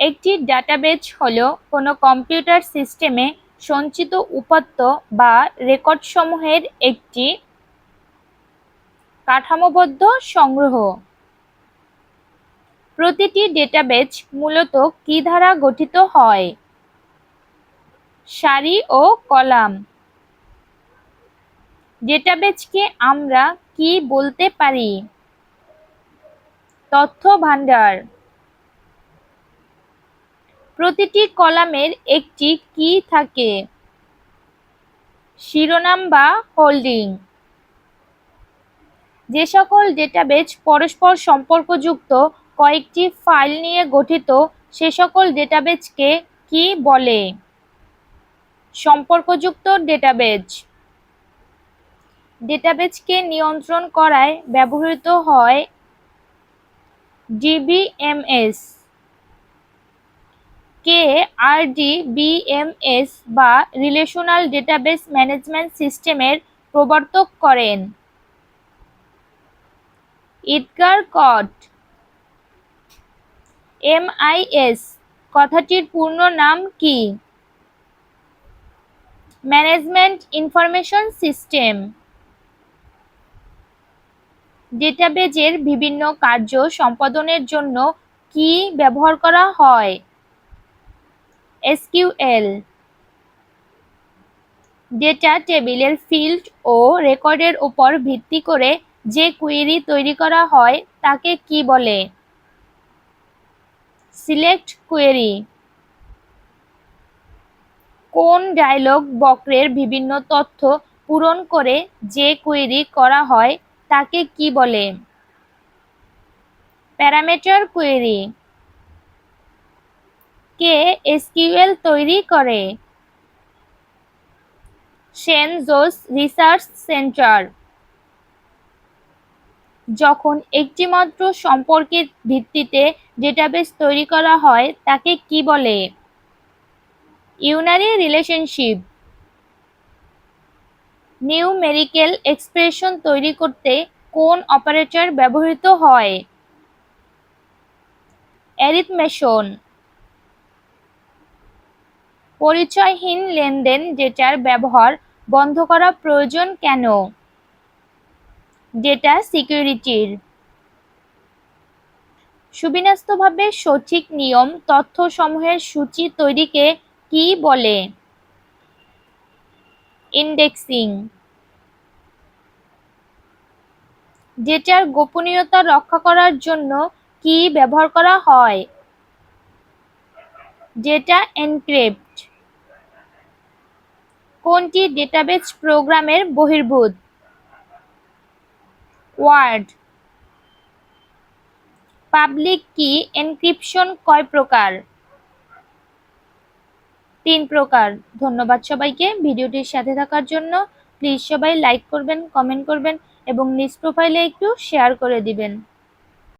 একটি ডাটাবেজ হল কোনো কম্পিউটার সিস্টেমে সঞ্চিত উপাত্ত বা রেকর্ডসমূহের একটি কাঠামোবদ্ধ সংগ্রহ। প্রতিটি ডেটাবেজ মূলত কি দ্বারা গঠিত হয়? সারি ও কলাম। ডেটাবেজকে আমরা কি বলতে পারি? তথ্য ভাণ্ডার। প্রতিটি কলামের একটি কি থাকে? শিরোনাম বা হোল্ডিং যে সকল ডেটাবেজ পরস্পর সম্পর্কযুক্ত কয়েকটি ফাইল নিয়ে গঠিত, সে সকল ডেটাবেজকে কি বলে? সম্পর্কযুক্ত ডেটাবেজ ডেটাবেজকে নিয়ন্ত্রণ করায় ব্যবহৃত হয় ডিবিএমএস কে আরডিবিএমএস বা রিলেশনাল ডেটাবেস ম্যানেজমেন্ট সিস্টেমের প্রবর্তক করেন? ইদগার কট এমআইএস কথাটির পূর্ণ নাম কি? ম্যানেজমেন্ট ইনফরমেশন সিস্টেম, ডেটাবেজের বিভিন্ন কার্য সম্পাদনের জন্য কি ব্যবহার করা হয়? এসকিউএল। ডেটা টেবিলের ফিল্ড ও রেকর্ডের উপর ভিত্তি করে যে কুয়েরি তৈরি করা হয়, তাকে কি বলে? সিলেক্ট কুয়েরি কোন ডায়লগ বক্রের বিভিন্ন তথ্য পূরণ করে যে কুয়েরি করা হয়, তাকে কি বলে? প্যারামিটার কুয়েরি কে এসকিউএল তৈরি করে? সেন জোস রিসার্চ সেন্টার। যখন একটিমাত্র সম্পর্কের ভিত্তিতে ডেটাবেস তৈরি করা হয়, তাকে কি বলে? Unary relationship. নিউমেরিক্যাল এক্সপ্রেশন তৈরি করতে কোন অপারেটর ব্যবহৃত হয়? অ্যারিথমেশন। পরিচয়হীন লেনদেন ডেটার ব্যবহার বন্ধ করা প্রয়োজন কেন? ডেটা সিকিউরিটির। সুবিন্যস্তভাবে সঠিক নিয়ম, তথ্যসমূহের সূচি তৈরিকে কি বলে? ইন্ডেক্সিং। ডেটার গোপনীয়তা রক্ষা করার জন্য কি ব্যবহার করা হয়? Data encrypt. কোনটি ডেটাবেজ প্রোগ্রামের বহির্ভূত? ওয়ার্ড পাবলিক কি এনক্রিপশন কয় প্রকার? তিন প্রকার। ধন্যবাদ সবাইকে ভিডিওটির সাথে থাকার জন্য। প্লিজ সবাই লাইক করবেন কমেন্ট করবেন এবং নিজ প্রোফাইলে একটু শেয়ার করে দিবেন।